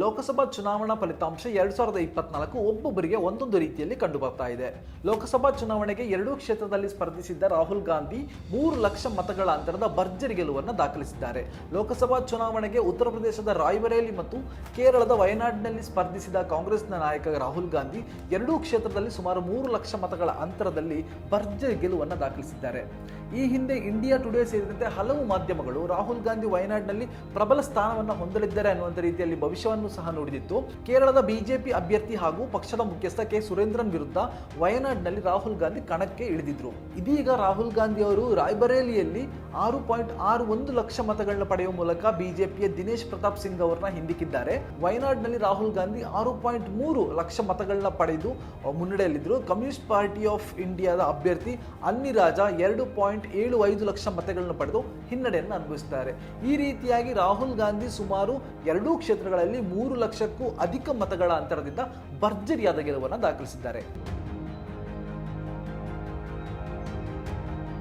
ಲೋಕಸಭಾ ಚುನಾವಣಾ ಫಲಿತಾಂಶ ಎರಡ್ ಸಾವಿರದ ಇಪ್ಪತ್ನಾಲ್ಕು ಒಬ್ಬೊಬ್ಬರಿಗೆ ಒಂದೊಂದು ರೀತಿಯಲ್ಲಿ ಕಂಡು ಬರ್ತಾ ಇದೆ. ಲೋಕಸಭಾ ಚುನಾವಣೆಗೆ ಎರಡೂ ಕ್ಷೇತ್ರದಲ್ಲಿ ಸ್ಪರ್ಧಿಸಿದ್ದ ರಾಹುಲ್ ಗಾಂಧಿ ಮೂರು ಲಕ್ಷ ಮತಗಳ ಅಂತರದ ಭರ್ಜರಿ ಗೆಲುವನ್ನು ದಾಖಲಿಸಿದ್ದಾರೆ. ಲೋಕಸಭಾ ಚುನಾವಣೆಗೆ ಉತ್ತರ ಪ್ರದೇಶದ ರಾಯ್ಬರೇಲಿ ಮತ್ತು ಕೇರಳದ ವಯನಾಡಿನಲ್ಲಿ ಸ್ಪರ್ಧಿಸಿದ ಕಾಂಗ್ರೆಸ್ನ ನಾಯಕ ರಾಹುಲ್ ಗಾಂಧಿ ಎರಡೂ ಕ್ಷೇತ್ರದಲ್ಲಿ ಸುಮಾರು ಮೂರು ಲಕ್ಷ ಮತಗಳ ಅಂತರದಲ್ಲಿ ಭರ್ಜರಿ ಗೆಲುವನ್ನು ದಾಖಲಿಸಿದ್ದಾರೆ. ಈ ಹಿಂದೆ ಇಂಡಿಯಾ ಟುಡೇ ಸೇರಿದಂತೆ ಹಲವು ಮಾಧ್ಯಮಗಳು ರಾಹುಲ್ ಗಾಂಧಿ ವಯನಾಡಿನಲ್ಲಿ ಪ್ರಬಲ ಸ್ಥಾನವನ್ನು ಹೊಂದಲಿದ್ದಾರೆ ಅನ್ನುವಂಥ ರೀತಿಯಲ್ಲಿ ಭವಿಷ್ಯವನ್ನು ಸಹ ನೋಡಿದಿತ್ತು. ಕೇರಳದ ಬಿಜೆಪಿ ಅಭ್ಯರ್ಥಿ ಹಾಗೂ ಪಕ್ಷದ ಮುಖ್ಯಸ್ಥ ಕೆ. ಸುರೇಂದ್ರನ್ ವಿರುದ್ಧ ವಯನಾಡ್ನಲ್ಲಿ ರಾಹುಲ್ ಗಾಂಧಿ ಕಣಕ್ಕೆ ಇಳಿದಿದ್ರು. ಇದೀಗ ರಾಹುಲ್ ಗಾಂಧಿ ಅವರು ರಾಯ್ಬರೇಲಿಯಲ್ಲಿ ಆರು ಪಾಯಿಂಟ್ ಆರು ಒಂದು ಲಕ್ಷ ಮತಗಳನ್ನ ಪಡೆಯುವ ಮೂಲಕ ಬಿಜೆಪಿಯ ದಿನೇಶ್ ಪ್ರತಾಪ್ ಸಿಂಗ್ ಅವರನ್ನ ಹಿಂದಿಕ್ಕಿದ್ದಾರೆ. ವಯನಾಡ್ನಲ್ಲಿ ರಾಹುಲ್ ಗಾಂಧಿ ಆರು ಪಾಯಿಂಟ್ ಮೂರು ಲಕ್ಷ ಮತಗಳನ್ನ ಪಡೆದು ಮುನ್ನಡೆಯಲ್ಲಿದ್ದರು ಕಮ್ಯುನಿಸ್ಟ್ ಪಾರ್ಟಿ ಆಫ್ ಇಂಡಿಯಾದ ಅಭ್ಯರ್ಥಿ ಅನ್ನಿ ರಾಜ ಎರಡು ಪಾಯಿಂಟ್ ಏಳು ಐದು ಲಕ್ಷ ಮತಗಳನ್ನು ಪಡೆದು ಹಿನ್ನಡೆಯನ್ನು ಅನುಭವಿಸುತ್ತಾರೆ ಈ ರೀತಿಯಾಗಿ ರಾಹುಲ್ ಗಾಂಧಿ ಸುಮಾರು ಎರಡೂ ಕ್ಷೇತ್ರಗಳಲ್ಲಿ ಮೂರು ಲಕ್ಷಕ್ಕೂ ಅಧಿಕ ಮತಗಳ ಅಂತರದಿಂದ ಭರ್ಜರಿಯಾದ ಗೆಲುವನ್ನು ದಾಖಲಿಸಿದ್ದಾರೆ.